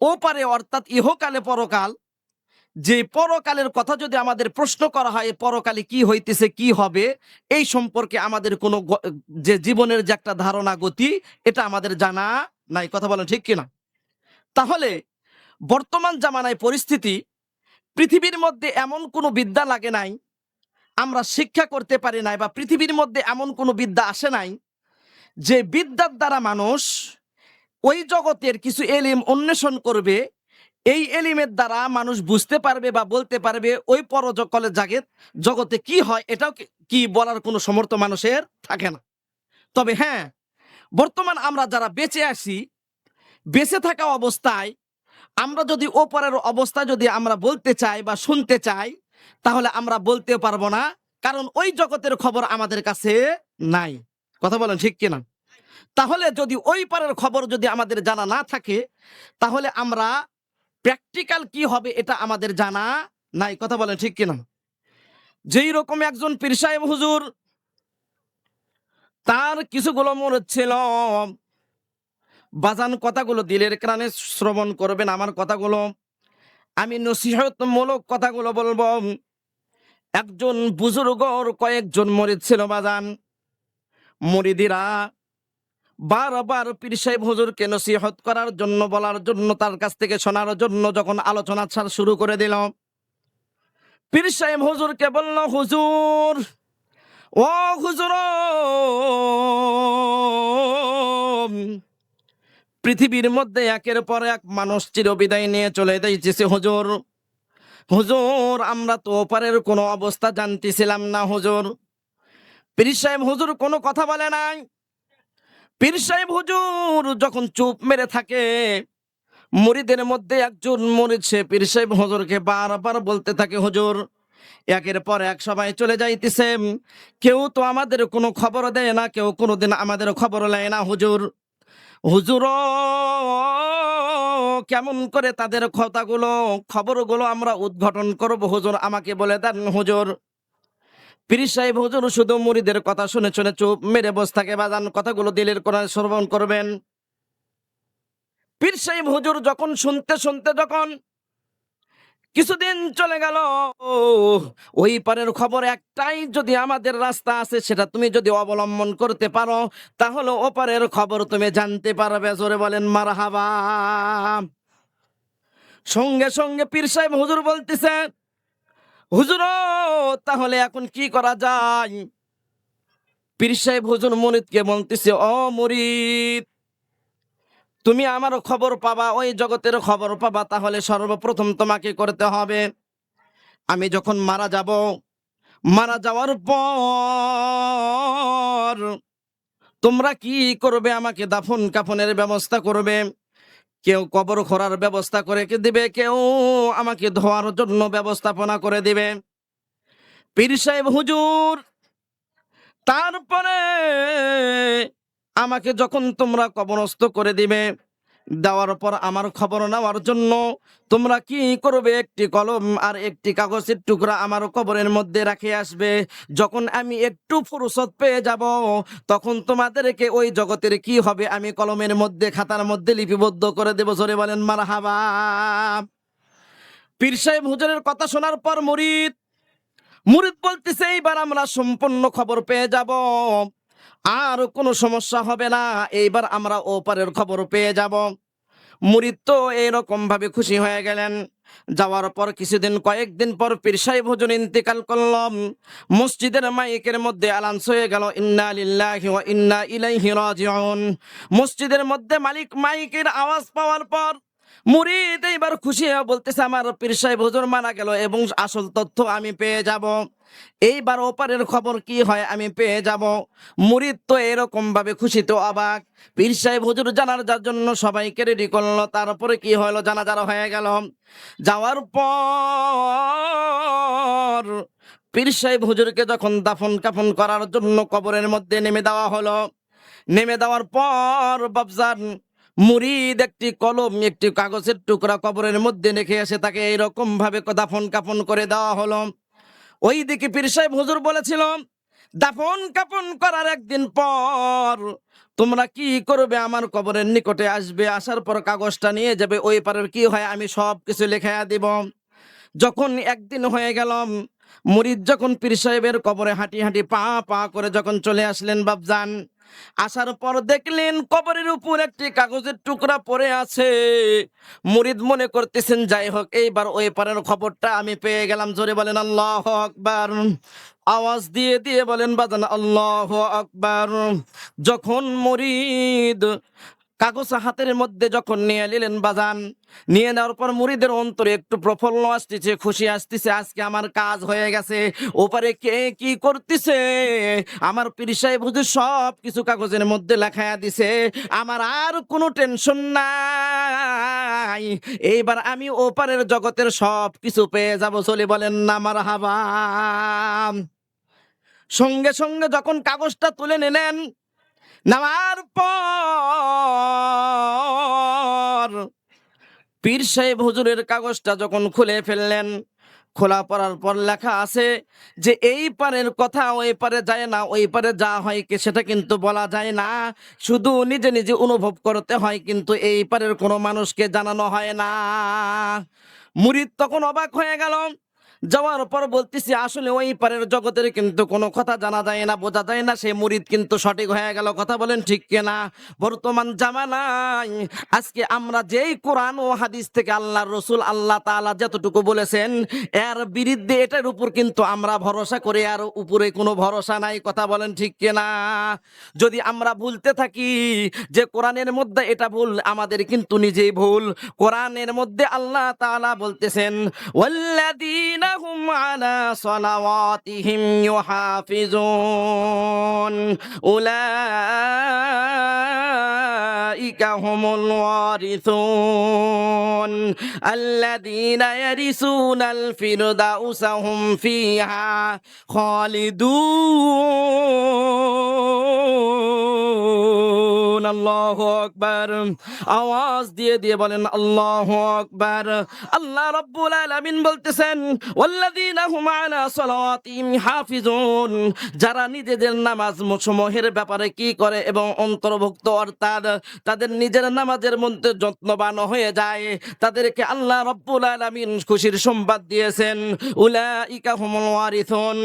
ওপারে অর্থাৎ ইহকালে পরকাল। যে পরকালের কথা যদি আমাদের প্রশ্ন করা হয় পরকালে কি হইতেছে, কি হবে, এই সম্পর্কে আমাদের কোনো যে জীবনের যে একটা ধারণা, গতি, এটা আমাদের জানা নাই। কথা বলেন ঠিক কিনা? তাহলে বর্তমান জামানায় পরিস্থিতি, পৃথিবীর মধ্যে এমন কোনো বিদ্যা লাগে নাই, আমরা শিক্ষা করতে পারি নাই বা পৃথিবীর মধ্যে এমন কোনো বিদ্যা আসে নাই, যে বিদ্যার দ্বারা মানুষ ওই জগতের কিছু এলিম অন্বেষণ করবে। এই এলিমের দ্বারা মানুষ বুঝতে পারবে বা বলতে পারবে ওই পরজকলের জাগের জগতে কি হয়, এটাও কি- কি বলার কোনো সমর্থ মানুষের থাকে না। তবে হ্যাঁ বর্তমান আমরা যারা বেঁচে আসি বেঁচে থাকা অবস্থায় আমরা যদি ওপরের অবস্থা যদি আমরা বলতে চাই বা শুনতে চাই, তাহলে আমরা বলতে পারব না, কারণ ওই জগতের খবর আমাদের কাছে নাই। কথা বলেন ঠিক কিনা? তাহলে যদি ওই পারের খবর যদি আমাদের জানা না থাকে, তাহলে আমরা প্র্যাকটিক্যাল কি হবে এটা আমাদের জানা নাই। কথা বলেন ঠিক কিনা? যেই রকম একজন পীর সাহেব হুজুর, তার কিছুগুলো মনে ছিল। বাজান কথাগুলো দিলের কারণে শ্রবণ করবেন আমার কথাগুলো। আমি নসিহতমূলক কথাগুলো বলব। একজন বুজুর্গর কয়েকজন মরিদ ছিল বাজান। মরিদিরা বারবার পীর সাহেব হুজুরকে নসিহত করার জন্য, বলার জন্য, তার কাছ থেকে শোনার জন্য যখন আলোচনা ছাড় শুরু করে দিল, পীর সাহেব হুজুরকে বলল, হুজুর, ও হুজুর, পৃথিবীর মধ্যে একের পর এক মানুষ চিরবিদায় নিয়ে চলে যাইতেছে, হুজুর। হুজুর, আমরা তো ওপারের কোনো অবস্থা জানতেছিলাম না, হুজুর। পীর সাহেব হুজুর কোনো কথা বলে নাই। পীর সাহেব হুজুর যখন চুপ মেরে থাকে মরিদের মধ্যে একজন মুরিদ সে পীর সাহেব হুজুরকে বারবার বলতে থাকে, হুজুর, একের পর এক সবাই চলে যাইতেছে। কেউ তো আমাদের কোনো খবর দেয় না, কেউ কোনোদিন আমাদের খবর নেয় না, হুজুর। হুজুর, কেমন করে তাদের কথাগুলো, খবরগুলো আমরা উদ্ঘাটন করব, হুজুর, আমাকে বলে দেন, হুজুর। পীর সাহেব হুজুর, শুধু মুড়িদের কথা শুনে শুনে চুপ মেরে বস থাকে, বাজান কথাগুলো দিলের কোরআন শ্রবণ করবেন। পীর সাহেব হুজুর যখন শুনতে শুনতে যখন কিছুদিন চলে গেল, ওই পারের খবর একটাই, যদি আমাদের রাস্তা আছে সেটা তুমি যদি অবলম্বন করতে পারো, তাহলে ওপারের খবর তুমি জানতে পারবে, জোরে বলেন মারহাবা। সঙ্গে সঙ্গে পীর সাহেব হুজুর বলতেছে হুজুর, তাহলে এখন কি করা যায়? পীর সাহেব হুজুর মরিদকে বলতেছে, ও মরিদ তুমি আমার খবর পাবা, ওই জগতের খবর পাবা, তাহলে সর্বপ্রথম তোমাকে করতে হবে, আমি যখন মারা যাব, মারা যাওয়ার পর তোমরা কি করবে? আমাকে দাফন কাফনের ব্যবস্থা করবে। কেউ কবর খোরার ব্যবস্থা করে দিবে? কেউ আমাকে ধোয়ার জন্য ব্যবস্থাপনা করে দিবে। পীর সাহেব, হুজুর, তারপরে আমাকে যখন তোমরা কবরস্থ করে দিবে দেওয়ার পর আমার খবর নেওয়ার জন্য তোমরা কি করবে? একটি কলম আর একটি কাগজের টুকরা আমার কবরের মধ্যে রাখে আসবে। যখন আমি একটু ফুরসত পেয়ে যাব, তখন তোমাদেরকে ওই জগতের কি হবে? আমি কলমের মধ্যে, খাতার মধ্যে লিপিবদ্ধ করে দেব। জোরে বলেন, মারহাবা। পীর সাহেব হুজুরের কথা শোনার পর মুরিদ মুরিদ বলতেছে, এইবার আমরা সম্পূর্ণ খবর পেয়ে যাব। আর কোনো সমস্যা হবে না। এইবার আমরা ওপারের খবর পেয়ে যাব। মুরিদ তো এরকম ভাবে খুশি হয়ে গেলেন। যাওয়ার পর কিছুদিন, কয়েকদিন পর পীর সাহেব হুজুর ইন্তেকাল করলাম। মসজিদের মাইকের মধ্যে আলান্স হয়ে গেল, ইন্না লিল্লাহি ওয়া ইন্না ইলাইহি রাজিউন। মসজিদের মধ্যে মালিক মাইকের আওয়াজ পাওয়ার পর মুরিদ এইবার খুশি হয়ে বলতেছে, আমার পীর সাহেব হুজুর মারা গেল এবং আসল তথ্য আমি পেয়ে যাব। এইবার ওপারের খবর কি হয় আমি পেয়ে যাব। মুরিদ তো এরকম ভাবে খুশি তো অবাক। পীর সাহেব হুজুর জানার যার জন্য সবাইকে রেডি করল। তারপরে কি হলো জানাজার হয়ে গেল। যাওয়ার পর পীর সাহেব হুজুরকে যখন দাফন কাফন করার জন্য কবরের মধ্যে নেমে দেওয়া হলো। নেমে দেওয়ার পর বাবজান মুরিদ একটি কলম, একটি কাগজের টুকরা কবরের মধ্যে রেখে এসে তাকে এইরকম ভাবে দাফন কাফন করে দেওয়া হলো। ওই দিকে পীর সাহেব হুজুর বলেছিল, দাফন কাপন করার একদিন পর তোমরা কি করবে? আমার কবরের নিকটে আসবে, আসার পর কাগজটা নিয়ে যাবে, ওই পারের কি হয় আমি সব কিছু লেখাইয়া দিব। যখন একদিন হয়ে গেলাম মুরিদ যখন পীর সাহেবের কবরে হাঁটি হাঁটি পা পা করে যখন চলে আসলেন বাবজান আসার পর দেখলেন কবরের উপর একটি কাগজের টুকরা পড়ে আছে। মুরিদ মনে করতেছেন, যাই হোক, এইবার ওই পারের খবরটা আমি পেয়ে গেলাম। জোরে বলেন, আল্লাহ আকবার। আওয়াজ দিয়ে দিয়ে বলেন, বাজান, আল্লাহ আকবার। যখন মুরিদ কাগজ হাতের মধ্যে যখন নিয়ে নিলেন বাজান, নিয়ে নেওয়ার পর মুড়িদের অন্তরে একটু প্রফুল্ল আসতেছে, খুশি আসতেছে, আজকে আমার কাজ হয়ে গেছে। ওপারে কে কি করতেছে? আমার পীর সাহেব হুজুর সব কিছু কাগজের মধ্যে লেখায়া দিছে। আমার আর কোনো টেনশন নাই। এইবার আমি ওপারের জগতের সব কিছু পেয়ে যাব, চলে বলেন না আমার হাবা সঙ্গে সঙ্গে যখন কাগজটা তুলে নিলেন নেওয়ার পর পীর সাহেব হুজুরের কাগজটা যখন খুলে ফেললেন, খোলা পড়ার পর লেখা আছে যে, এই পারের কথা ওই পারে যায় না, ওই পারে যা হয় কি সেটা কিন্তু বলা যায় না। শুধু নিজে নিজে অনুভব করতে হয় কিন্তু এই পারের কোনো মানুষকে জানানো হয় না। মুরিদ তখন অবাক হয়ে গেল। যাওয়ার পর বলতেছি, আসলে ওই পারের জগতের কিন্তু কোনো কথা জানা যায় না, বোঝা যায় না। সে মুরিদ কিন্তু সঠিক হয়ে গেল। কথা বলেন ঠিক কিনা বর্তমান জামানায় আজকে আমরা যেই কোরআন ও হাদিস থেকে আল্লাহ রসুল, আল্লাহ তাআলা যতটুকু বলেছেন, এর বিরুদ্ধে এটার উপর কিন্তু আমরা ভরসা করে, আর উপরে কোনো ভরসা নাই। কথা বলেন ঠিক কিনা যদি আমরা ভুলতে থাকি, যে কোরআনের মধ্যে এটা ভুল, আমাদের কিন্তু নিজেই ভুল। কোরআনের মধ্যে আল্লাহ তাআলা বলতেছেন হুম আলা সালাওয়াতিহিম ইউহাফিজুন উলাইকা হুমুল ওয়ারিসুন الذين يرثون الفردوس هم فيها خالدون الله أكبر আওয়াজ দিয়ে দিয়ে বলেন আল্লাহু আকবার আল্লাহ রাব্বুল আলামিন বলতেছেন যারা নিজেদের নামাজ সমূহের ব্যাপারে কি করে এবং অন্তর্ভুক্ত অর্থাৎ তাদের নিজের নামাজের মধ্যে যত্নবান হয়ে যায়, তাদেরকে আল্লাহ রব্বুল আলামিন খুশির সংবাদ দিয়েছেন, উলাইকা হুমুল ওয়ারিসুন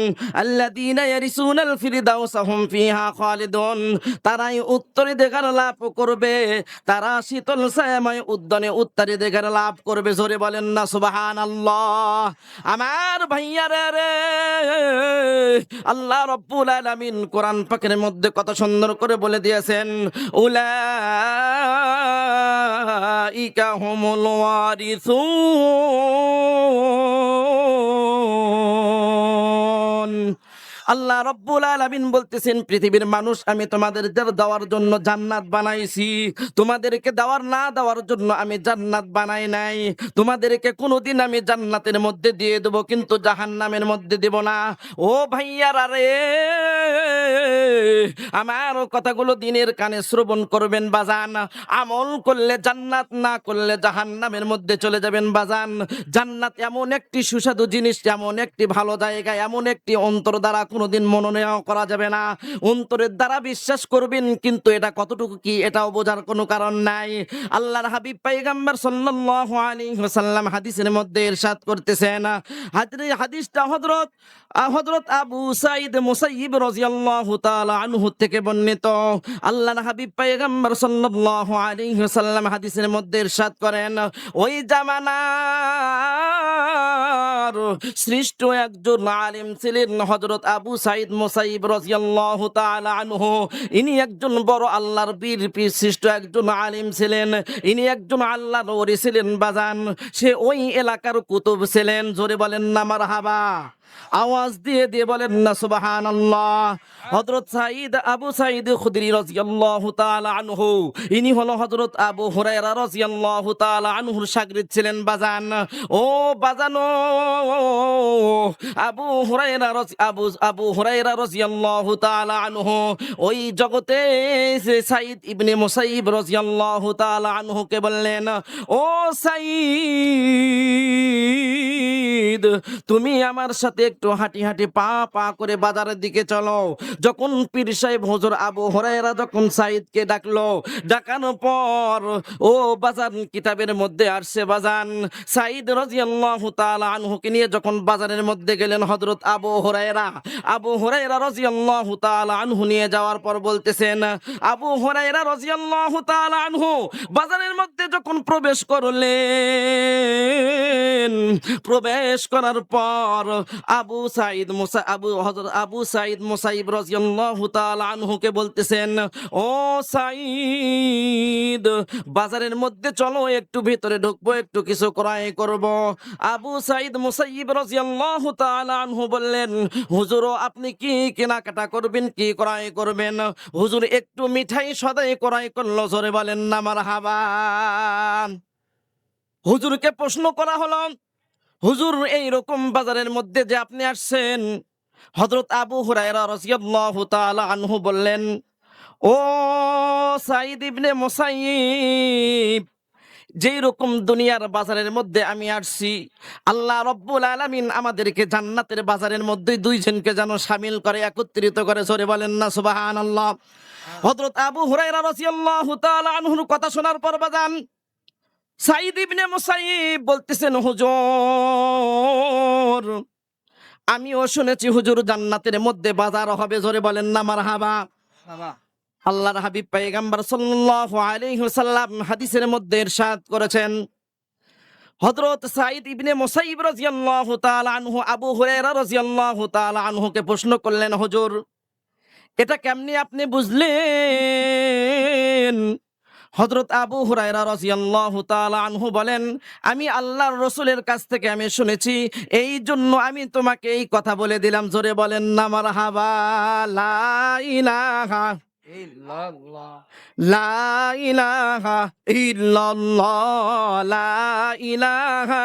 লাভ করবে, তারা শীতল ছায়াময় উদ্যানে উত্তরাধিকার লাভ করবে, জোরে বলেন না সুবহানাল্লাহ। আমার ভাইয়ারে রে। আল্লাহ রব্বুল আলামিন কোরআন পাকের মধ্যে কত সুন্দর করে বলে দিয়েছেন, উলাইকা হুমুল ওয়ারিসুন। আল্লাহ রব্বুল আলামিন বলতেছেন, পৃথিবীর মানুষ, আমি তোমাদের দেওয়ার জন্য জান্নাত বানাইছি। তোমাদেরকে দেওয়ার না দেওয়ার জন্য আমি জান্নাত বানাই নাই। তোমাদেরকে কোনোদিন আমি জান্নাতের মধ্যে দিয়ে দেবো, কিন্তু জাহান্নামের মধ্যে দেব না। ও ভাইয়ারা রে, আমার কথাগুলো দিনের কানে শ্রবণ করবেন, বাজান। আমল করলে জান্নাত, না করলে জাহান্নামের মধ্যে চলে যাবেন, বাজান। জান্নাত এমন একটি সুস্বাদু জিনিস, এমন একটি ভালো জায়গা, এমন একটি অন্তর দ্বারা কোনোদিন মনোনয়ন করা যাবে না। অন্তরের দ্বারা বিশ্বাস করবেন, কিন্তু এটা কতটুকু কি এটাও বোঝার কোনো কারণ নাই। আল্লাহর হাবিব পাইগাম্বার সাল্লাল্লাহু আলাইহি ওয়াসাল্লাম হাদিসের মধ্যে ইরশাদ করতেছেন। হাদিস, হাদিসটা হযরত হযরত আবু সাইদ মুসাইয়িব রাদিয়াল্লাহু তাআলা আনহু থেকে বর্ণিত। আল্লাহর হাবিব পাইগাম্বার সাল্লাল্লাহু আলাইহি ওয়াসাল্লাম হাদিসের মধ্যে ইরশাদ করেন, ওই জামানার শ্রেষ্ঠ একজন আলেম ছিলেন হযরত আবু সাইদ মোসাইব রাদিয়াল্লাহু তাআলা আনহু, ইনি একজন বড় আল্লাহর বীর, বিশিষ্ট একজন আলিম ছিলেন, ইনি একজন আল্লাহর ওরি ছিলেন, বাজান। সে ওই এলাকার কুতুব ছিলেন, জোরে বলেন না মারহাবা। আওয়াজ দিয়ে দিয়ে বলেন না, সুবহানাল্লাহ। হযরত সাঈদ, আবু সাঈদ খুদরি রাদিয়াল্লাহু তাআলা আনহু, ইনি হলো হযরত আবু হুরায়রা রাদিয়াল্লাহু তাআলা আনহুর শাগরিদ ছিলেন বাজান। ও বাজানো, আবু হুরায়রা আবু আবু হুরায়রা রাদিয়াল্লাহু তাআলা আনহু, ওই জগতে যে সাঈদ ইবনে মুসাইব রাদিয়াল্লাহু তাআলা আনহুকে বললেন, ও সাঈদ তুমি আমার সাথে একটু হাঁটি হাঁটি পা পা করে বাজারের দিকে চলো। যখন পীর সাহেব হুজুর আবু হরাইরা যখন সাইদকে ডাকলো ডাকানোর পর ও বাজার কিতাবের মধ্যে আসছে বাজান। সাইদ রাজিয়াল্লাহু তাআলা আনহুকে নিয়ে যখন বাজারের মধ্যে গেলেন হযরত আবু হুরায়রা আবু হুরায়রা রাজিয়াল্লাহু তাআলা আনহু নিয়ে যাওয়ার পর বলতেছেন, আবু হুরায়রা রাজিয়াল্লাহু তাআলা আনহু, বাজারের মধ্যে যখন প্রবেশ করলেন, প্রবেশ করার পর আবু সাইদ মুসা, আবু, হযরত আবু সাইদ মুসাইব রাদিয়াল্লাহু তাআলা আনহুকে বলতেছেন, ও সাইদ বাজারের মধ্যে চলো, একটু ভিতরে ঢুকবো, একটু কিছু ক্রয় করব। আবু সাইদ মুসাইব রাদিয়াল্লাহু তাআলা আনহু বললেন হুজুর আপনি কি কেনাকাটা করবেন, কি ক্রয় করবেন? হুজুর একটু মিঠাই সদাই ক্রয় করল, জোরে বলেন, না, মারহাবা। হুজুরকে প্রশ্ন করা হলো হুজুর, এই রকম বাজারের মধ্যে যে আপনি আসছেন হজরত আবু হুরায়রা রাদিয়াল্লাহু তাআলা আনহু বললেন, ও সাইদ ইবনে মুসাইব, যেই রকম দুনিয়ার বাজারের মধ্যে আমি আসছি, আল্লাহ রব্বুল আলামিন আমাদেরকে জান্নাতের বাজারের মধ্যে দুইজনকে যেন সামিল করে, একত্রিত করে সরে বলেন না, সুবহানাল্লাহ। হযরত আবু হুরায়রা রাদিয়াল্লাহু তাআলা আনহুর কথা শোনার পর বাজান সাইদ ইবনে মুসাইব বলতেছেন হুজুর আমিও শুনেছি হুজুর জান্নাতের মধ্যে বাজার হবে জোরে বলেন না মারহাবা। আল্লাহর হাবিব পয়গম্বর সাল্লাল্লাহু আলাইহি ওয়াসাল্লাম হাদিসের মধ্যে ইরশাদ করেছেন হযরত সাঈদ ইবনে মুসাইব রাদিয়াল্লাহু তাআলা আনহু আবু হুরায়রা রাদিয়াল্লাহু তাআলা আনহুকে প্রশ্ন করলেন হুজুর এটা কেমনি আপনি বুঝলেন? হযরত আবু হুরায়রা রাজিয়াল্লাহু তাআলা আনহু বলেন আমি আল্লাহর রসুলের কাছ থেকে আমি শুনেছি এই জন্য আমি তোমাকে এই কথা বলে দিলাম জোরে বলেন না মারহাবা লা ইলাহা লা ইলাহা ইল্লাল্লাহ লা ইলাহা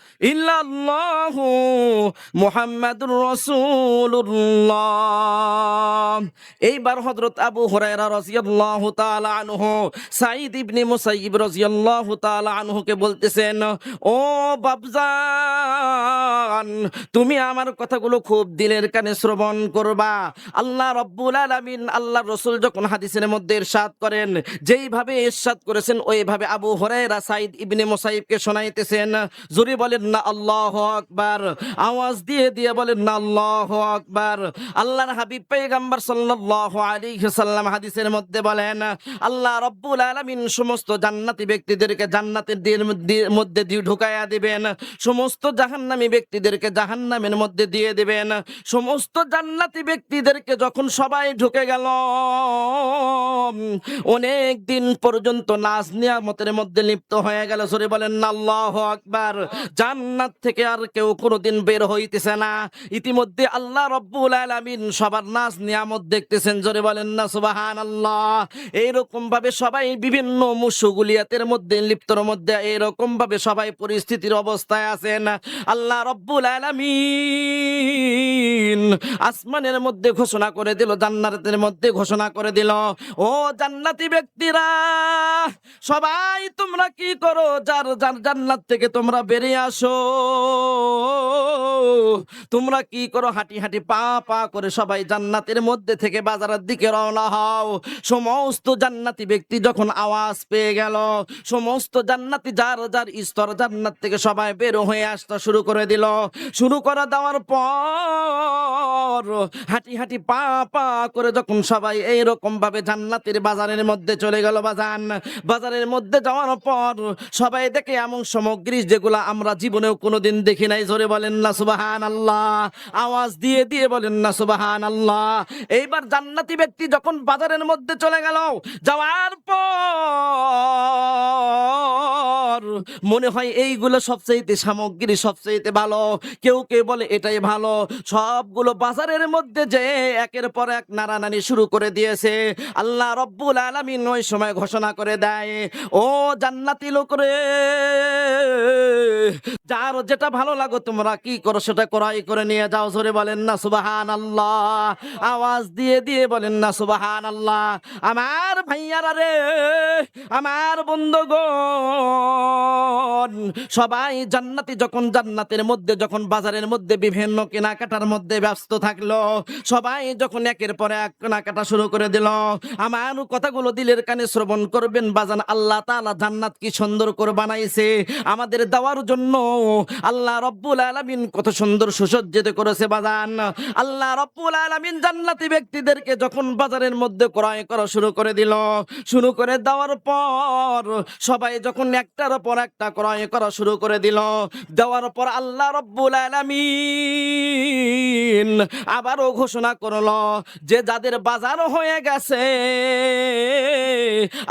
ইল্লাল্লাহু মুহাম্মাদুর রাসূলুল্লাহ। এইবার হযরত আবু হুরায়রা রাদিয়াল্লাহু তাআলা আনহু, সাঈদ ইবনে মুসাইয়িব রাদিয়াল্লাহু তাআলা আনহুকে বলতেছেন, ও বাবজান তুমি আমার কথাগুলো খুব দিলের কানে শ্রবণ করবা। আল্লাহ রব্বুল আলামিন আল্লাহ রসুল যখন হাদিসের মধ্যে ইরশাদ করেন, যেইভাবে ইরশাদ করেছেন, ওইভাবে আবু হুরায়রা সাঈদ ইবনে মুসাইয়িবকে শোনাইতেছেন। জোরে বলেন না, আল্লাহু আকবার। আওয়াজ দিয়ে দিয়ে বলেন না আল্লাহু আকবার। আল্লাহর হাবিব পয়গম্বর সাল্লাল্লাহু আলাইহি সাল্লাম হাদিসের মধ্যে বলেন, আল্লাহ রব্বুল আলামিন সমস্ত জান্নাতি ব্যক্তিদেরকে জান্নাতের দিয়ে- মধ্যে দিয়ে ঢুকায়া দিবেন। সমস্ত জাহান্নামী ব্যক্তিদেরকে জাহান্নামের মধ্যে দিয়ে দিবেন। সমস্ত জান্নাতি ব্যক্তিদেরকে যখন সবাই ঢুকে গেল, অনেক দিন পর্যন্ত নাচ নিয়ামতের মধ্যে লিপ্ত হয়ে গেল। সরে বলেন না আল্লাহ আকবার। জান্নাত থেকে আর কেউ কোনোদিন বের হইতেছে না। ইতিমধ্যে আল্লাহ রব্বুল আলামিন সবার নাচ নিয়ামত দেখতেছেন, জোরে বলেন না সুবাহান আল্লাহ এইরকম ভাবে সবাই বিভিন্ন মুসুগুলিয়াতের মধ্যে, লিপ্তর মধ্যে এইরকম ভাবে সবাই পরিস্থিতির অবস্থায় আছেন। আল্লাহ রব্বুল আলামিন আসমানের মধ্যে ঘোষণা করে দিল, জান্নাতের মধ্যে ঘোষণা করে দিল, ও জান্নাতি ব্যক্তিরা, সবাই তোমরা কি করো? যার যার জান্নাত থেকে তোমরা বেরিয়ে আসো তোমরা কি করো? হাঁটি হাঁটি, পা পা করে সবাই জান্নাতের মধ্যে থেকে বাজারের দিকে রওনা হও। সমস্ত জান্নাতি ব্যক্তি যখন আওয়াজ পেয়ে গেল, সমস্ত জান্নাতি যার যার স্তর জান্নাত থেকে সবাই বের হয়ে আসতে শুরু করে দিল। শুরু করে দেওয়ার পর হাঁটি হাঁটি, পা পা করে যখন সবাই এইরকম ভাবে জান্নাতের বাজারের মধ্যে চলে গেল বাজান, বাজারের মধ্যে যাওয়ার পর সবাই দেখে এমন সামগ্রী যেগুলা আমরা জীবনেও কোনোদিন দেখি নাই। জোরে বলেন না সুবাহান আল্লাহ আওয়াজ দিয়ে দিয়ে বলেন না সুবাহান আল্লাহ এইবার জান্নাতি ব্যক্তি যখন বাজারের মধ্যে চলে গেল, যাওয়ার পর মনে হয় এইগুলো সবচাইতে সামগ্রী, সবচাইতে ভালো। কেউ কেউ বলে, এটাই ভালো। সবগুলো বাজারের মধ্যে যে একের পর এক নাড়ানাড়ি শুরু করে দিয়েছে। আল্লাহ রব্বুল আলামিন ওই সময় ঘোষণা করে দেয়, ও জান্নাতি লোক রে যার যেটা ভালো লাগো তোমরা কি করো, সেটা করাই করে নিয়ে যাও। জোরে বলেন না সুবাহান আল্লাহ আওয়াজ দিয়ে দিয়ে বলেন না সুবাহান আল্লাহ আমার ভাইয়ারা রে, আমার বন্ধুগণ, সবাই জান্নাতি যখন জান্নাতের মধ্যে, যখন বাজারের মধ্যে, বিভিন্ন কেনাকাটার মধ্যে ব্যস্ত থাকল, সবাই যখন একের পর এক কেনাকাটা শুরু করে দিল, আমার কথাগুলো দিলের কানে শ্রবণ করবেন, বাজান আল্লাহ তাআলা জান্নাত কি সুন্দর করে বানাইছে। আমাদের দেওয়ার জন্য আল্লাহ রব্বুল আলামিন কত সুন্দর সুসজ্জিত করেছে বাজান। আল্লাহ রব্বুল আলামিন জান্নাতি ব্যক্তিদেরকে যখন বাজারের মধ্যে ক্রয় করা শুরু করে দিল, শুরু করে দেওয়ার পর সবাই যখন একটার পর একটা ক্রয় করা শুরু করে দিল, দেওয়ার পর আল্লাহ রব্বুল আলামিন আবারও ঘোষণা করল যে যাদের বাজার হয়ে গেছে,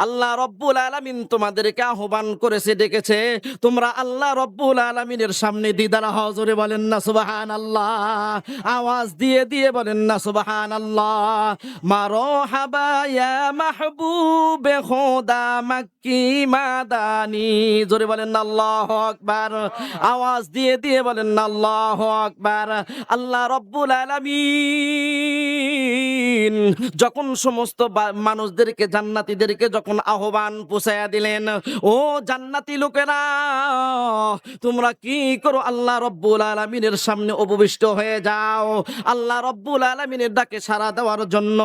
আল্লাহ রব্বুল আলামিন তোমাদেরকে আহ্বান করেছে, ডেকেছে, তোমরা আল্লাহ রব্বুল আলামিনের সামনে দিদার হজরে বলেন না সুবাহান আল্লাহ আওয়াজ দিয়ে দিয়ে বলেন না সুবাহান আল্লাহ মারো হাবা ইয়া মাহবুবে খোদা মাক্কি মাদানি। জোরে বলেন, আল্লাহ আকবার। আওয়াজ দিয়ে দিয়ে বলেন, আল্লাহ আকবার। আল্লাহ রব্বুল আলামিন যখন সমস্ত মানুষদেরকে, জান্নাতীদেরকে যখন আহ্বান পৌঁছায়া দিলেন, ও জান্নাতি লোকেরা তোমরা কি করো? আল্লাহ রব্বুল আলামিনের সামনে উপবিষ্ট হয়ে যাও। আল্লাহ রব্বুল আলামিনের ডাকে সাড়া দেওয়ার জন্য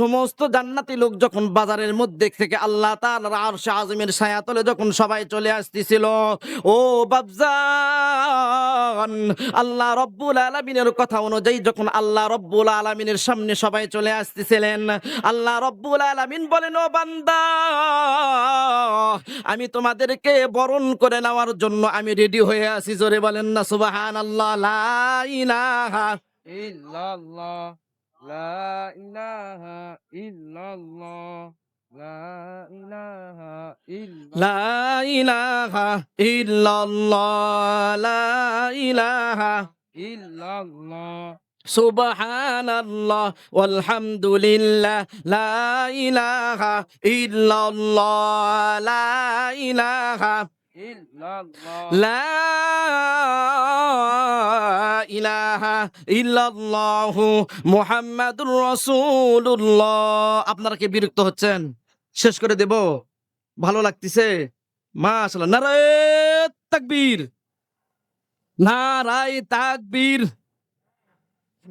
সমস্ত জান্নাতি লোক যখন বাজারের মধ্যে থেকে আল্লাহ তাআলার আরশ আযমের ছায়াতলে যখন সবাই চলে আসতেছিল, ও বাবজান আল্লাহ রব্বুল আলামিনের কথা অনুযায়ী যখন আল্লাহ রব্বুল আলামিনের সামনে সবাই চলে আসতেছিলেন, আল্লাহ রব্বুল আলামিন বলেন, ও বান্দা, আমি তোমাদেরকে বরণ করে নেওয়ার জন্য আমি রেডি হয়ে আছি জোরে বলেন না সুবহানাল্লাহ লা ইলাহা illallah la ilaha illallah la ilaha illallah লা ইলাহা ইল্লাল্লাহ লা ইলাহা illallah সুবহানাল্লাহ ওয়ালহামদুলিল্লাহ লা ইলাহা ইল্লাল্লাহ লা ইলাহা illallah আপনারা কি বিরক্ত হচ্ছেন? শেষ করে দেব। ভালো লাগতেছে? মাশাআল্লাহ। নারায়ে তাকবীর। নারায়ে তাকবীর।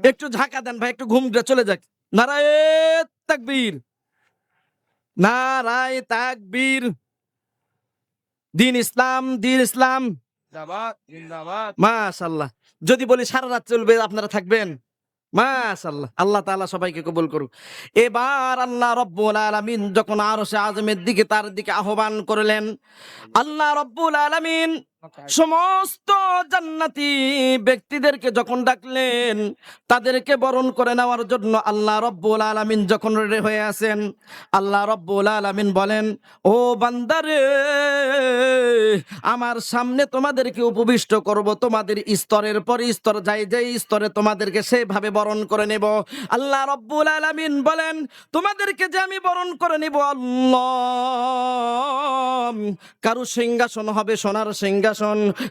একটু ঝাঁকা দেন ভাই, একটু ঘুম চলে যাক। নারায়ে তাকবীর। নারায়ে তাকবীর। দিন ইসলাম দিন ইসলাম। মাশাল্লাহ যদি বলি সারা রাত চলবে আপনারা থাকবেন? মাশাল্লাহ আল্লাহ তাআলা সবাইকে কবুল করুক। এবার আল্লাহ রব্বুল আলামিন যখন আরশে আজমের দিকে তার দিকে আহ্বান করলেন আল্লাহ রব্বুল আলামিন সমস্ত জান্নাতি ব্যক্তিদেরকে যখন ডাকলেন, তাদেরকে বরণ করে নেওয়ার জন্য আল্লাহ রব্বুল আলামিন যখন রেডি হয়ে আছেন, আল্লাহ রব্বুল আলামিন বলেন, ও বান্দারে আমার সামনে তোমাদেরকে উপবিষ্ট করব, তোমাদের স্তরের পর স্তর, যাই যাই স্তরে তোমাদেরকে সেভাবে বরণ করে নেব। আল্লাহ রব্বুল আলামিন বলেন, তোমাদেরকে যে আমি বরণ করে নেব, আল্লাহ, কারও সিংহাসন হবে, সোনার সিংহাসন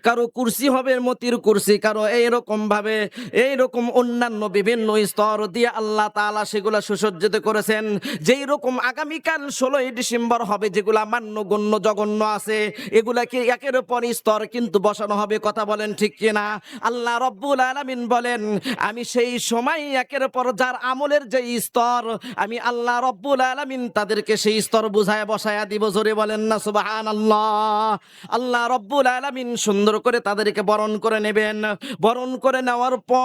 কারও কুরসি হবে মতির কুরসি, কারও এইরকম ভাবে, এইরকম অন্যান্য বিভিন্ন স্তর দিয়ে আল্লাহ তালা সেগুলা সুসজ্জিত করেছেন। যেই রকম আগামীকাল ষোলোই ডিসেম্বর হবে, যেগুলা মান্য গণ্য জঘন্য আছে, এগুলাকে একের পর স্তর কিন্তু বসানো হবে, কথা বলেন ঠিক কিনা? আল্লাহ রব্বুল আলামিন বলেন, আমি সেই সময় একের পর যার আমলের যে স্তর, আমি আল্লাহ রব্বুল আলামিন তাদেরকে সেই স্তর বুঝায় বসায়া দিব। জোরে বলেন না, সুবহানাল্লাহ। আল্লাহ আল্লাহ রব্বুল আলামিন সুন্দর করে তাদেরকে বরণ করে নেবেন। বরণ করে নেওয়ার পর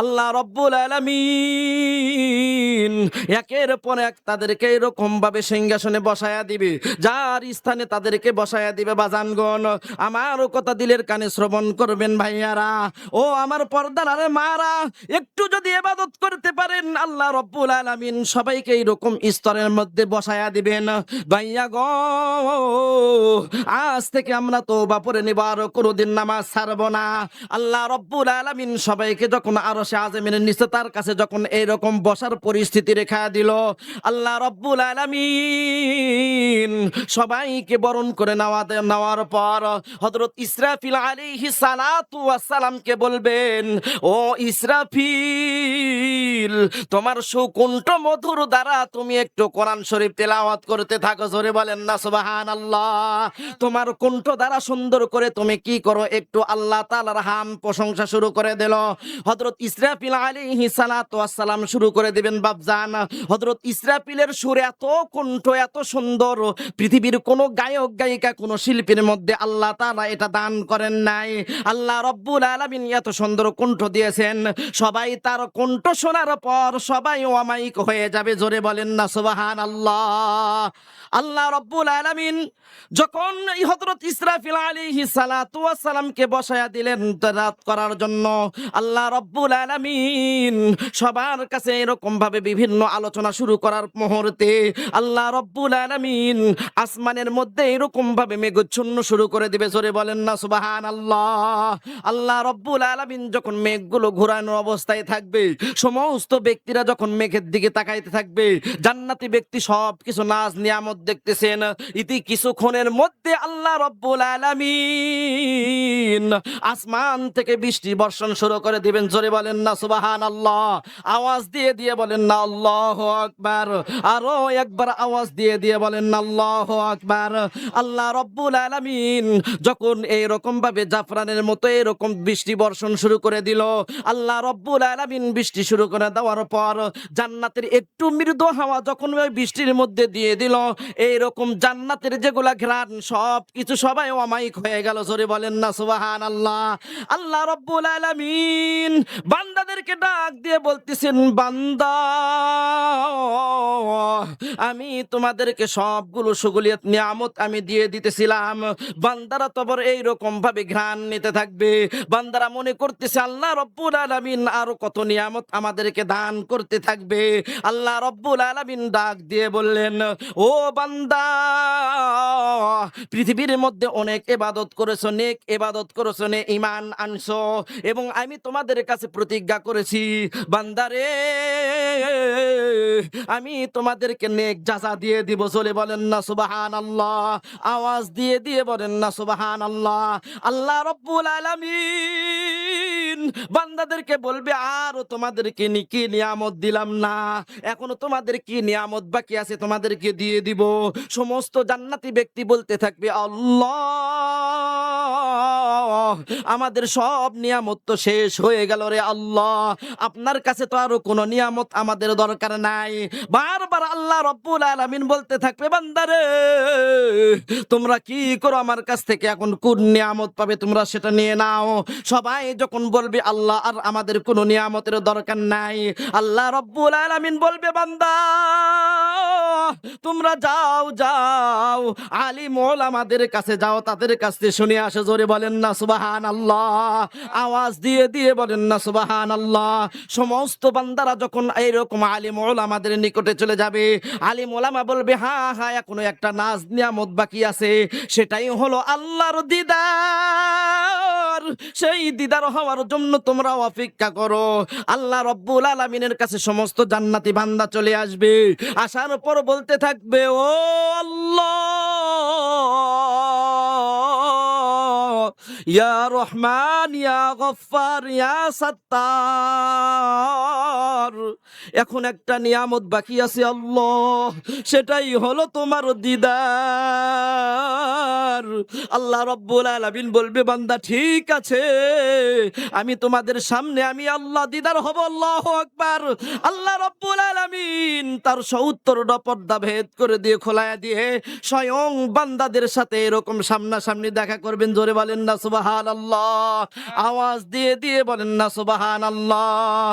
আল্লাহ রব্বুল আলামিন একের পর এক তাদেরকে এরকম ভাবে সিংহাসনে বসায়া দিবে। যার স্থানে তাদেরকে বসায়া দিবে বাজানগণ। আমারও কথা দিলের কানে শ্রবণ করবেন ভাইয়ারা। ও আমার পর্দার আরে মারা, একটু যদি এবাদত করতে পারেন, আল্লাহ রব্বুল আলামিন সবাইকে এইরকম স্তরের মধ্যে বসায়া দিবেন। ভাইয়া গো আজ থেকে আমরা তো বাপরে নিবার কোনোদিন নামাজ ছাড়বো না। আল্লাহ রব্বুল আলামিন সবাইকে যখন আরও সে আজমিনের নিচে তার কাছে যখন এইরকম বসার পরিস্থিতি রেখা দিল, আল্লাহ রব্বুল আলামিন সবাইকে বরণ করে নেওয়া নেওয়ার পর হযরত ইসরাফিল আলাইহিস সালাতু বলবেন, ও ইসরাফিল, তোমার সুকুণ্ঠ মধুর দ্বারা তুমি একটু কোরআন শরীফ তেলাওয়াত করতে থাকো। জোরে বলেন না, সুবহানাল্লাহ। তোমার কণ্ঠ দ্বারা সুন্দর করে তুমি কি করো? একটু আল্লাহ তাআলার হাম প্রশংসা শুরু করে দিল। হযরত ইসরাফিল সালাতু সালাম শুরু করে দিবেন, বাপজান। হযরত ইসরাফিলের সুর এত কণ্ঠ, এত সুন্দর। পৃথিবীর কোনো গায়ক, গায়িকা, কোনো শিল্পীর মধ্যে আল্লাহ তাআলা এটা দান করেন নাই। আল্লাহ রব্বুল আলামিন এত সুন্দর কণ্ঠ দিয়েছেন। সবাই তার কণ্ঠ শোনার পর সবাই অমাইক হয়ে যাবে, জোরে বলেন না সুবাহান আল্লাহ আল্লাহ রব্বুল আলামিন যখন এই হযরত ইসরাফিল আলাইহি সালাতু ওয়াস সালামকে বসায়া দিলেন রাত করার জন্য, আল্লাহ রব্বুল আলামিন সবার কাছে এরকম ভাবে বিভিন্ন আলোচনা শুরু করার মুহূর্তে আল্লাহ রব্বুল আলামিন আসমানের মধ্যে এরকম ভাবে মেঘচ্ছন্ন শুরু করে দিবে। জোরে বলেন না সুবাহান আল্লাহ আল্লাহ রব্বুল আলামিন যখন মেঘগুলো ঘোরানোর অবস্থায় থাকবে, সমস্ত ব্যক্তিরা যখন মেঘের দিকে তাকাইতে থাকবে, জান্নাতি ব্যক্তি সব কিছু নাজ নিয়ামত দেখতেছেন। ইতি কিছুক্ষণের মধ্যে আল্লাহ রব্বুল আলামিন আসমান থেকে বৃষ্টি বর্ষণ শুরু করে দিবেন। জোরে বলেন না সুবাহান আল্লাহ আওয়াজ দিয়ে দিয়ে বলেন না, আল্লাহ আকবার। আরও একবার আওয়াজ দিয়ে দিয়ে বলেন না, আল্লাহ আকবার। আল্লাহ রব্বুল আলামিন যখন এইরকম ভাবে জাফরানের মতো এরকম বৃষ্টি বর্ষণ শুরু করে দিল, আল্লাহ রব্বুল আলামিন বৃষ্টি শুরু করে দেওয়ার পর জান্নাতের একটু মৃদু হাওয়া যখন ওই বৃষ্টির মধ্যে দিয়ে দিল, এইরকম জান্নাতের যেগুলা ঘ্রাণ সব কিছু সবাই অমায়িক হয়ে গেল। জোরে বলেন না সুবাহান আল্লাহ আল্লাহ রব্বুল আলামিন বান্দাদেরকে ডাক দিয়ে বলতেছেন, বান্দা, আমি তোমাদেরকে সবগুলো সুগুলিয়াত, নিয়ামত আমি দিয়ে দিতেছিলাম। বান্দারা তবর এইরকম ভাবে ঘ্রাণ নিতে থাকবে। বান্দারা মনে করতেছে, আল্লাহ রব্বুল আলামিন আরও কত নিয়ামত আমাদেরকে দান করতে থাকবে। আল্লাহ রব্বুল আলামিন ডাক দিয়ে বললেন, ও বান্দা পৃথিবীর মধ্যে অনেক এবাদত করেছ, নেক এবাদত করেছ, নে ইমান আনছো। এবং আমি তোমাদের কাছে প্রতিজ্ঞা করেছি, বান্দারে, আমি তোমাদেরকে নেক যাচা দিয়ে দিব। চলে বলেন না সুবাহান আল্লাহ আওয়াজ দিয়ে দিয়ে বলেন না সুবাহান আল্লাহ আল্লাহ রব্বুল আলামিন বান্দাদেরকে বলবে, আর তোমাদেরকে কি নিয়ামত দিলাম না। এখনও তোমাদের কি নিয়ামত বাকি আছে, তোমাদেরকে দিয়ে দিব। সমস্ত জান্নাতি ব্যক্তি বলতে থাকবে, আল্লাহ, আমাদের সব নিয়ামত তো শেষ হয়ে গেল রে আল্লাহ। আপনার কাছে তো আরও কোনো নিয়ামত আমাদের দরকার নাই। বারবার আল্লাহ রব্বুল আলামিন বলতে থাকবে, বান্দারে, তোমরা কি করো আমার কাছ থেকে? এখন কোন নিয়ামত পাবে? তোমরা সেটা নিয়ে নাও। সবাই যখন বলবে, আল্লাহ, আর আমাদের কোনো নিয়ামতের দরকার নাই। আল্লাহ রব্বুল আলামিন বলবে, বান্দা, তোমরা যাও যাও আলিম আমাদের কাছে, যাও তাদের কাছ শুনে আসে, জোরে বলেন না সুবাহান আল্লাহ আওয়াজ দিয়ে দিয়ে বলেন না সুবাহান আল্লাহ সমস্ত বান্দারা যখন এইরকম আলী আলিম আমাদের নিকটে চলে যাবে, আলিম ওলামা বলবে হ্যাঁ হ্যাঁ এখনও একটা নাজ নিয়ামত বাকি আছে। সেটাই হলো আল্লাহর দিদার। সেই দিদার হওয়ার জন্য তোমরা অপেক্ষা করো। আল্লাহ রব্বুল আলমিনের কাছে সমস্ত জান্নাতি বান্দা চলে আসবে। আসার পর বলতে থাকবে, ও আল্লাহ! 哦。ইয়া রহমান, ইয়া গফফার, ইয়া সাত্তার। এখন একটা নিয়ামত বাকি আছে, আল্লাহ, সেটাই হলো তোমার দিদার। আল্লাহ রব্বুল আলামিন বলবে, বান্দা, ঠিক আছে, আমি তোমাদের সামনে, আমি আল্লাহ দিদার হব, আল্লাহ আকবার। আল্লাহ রব্বুল আলামিন তার সত্তর পর্দা ভেদ করে দিয়ে খোলায়া দিয়ে স্বয়ং বান্দাদের সাথে এরকম সামনাসামনি দেখা করবেন, জোরে বলেন না সুবাহান আল্লাহ আওয়াজ দিয়ে দিয়ে বলেন না সুবাহান আল্লাহ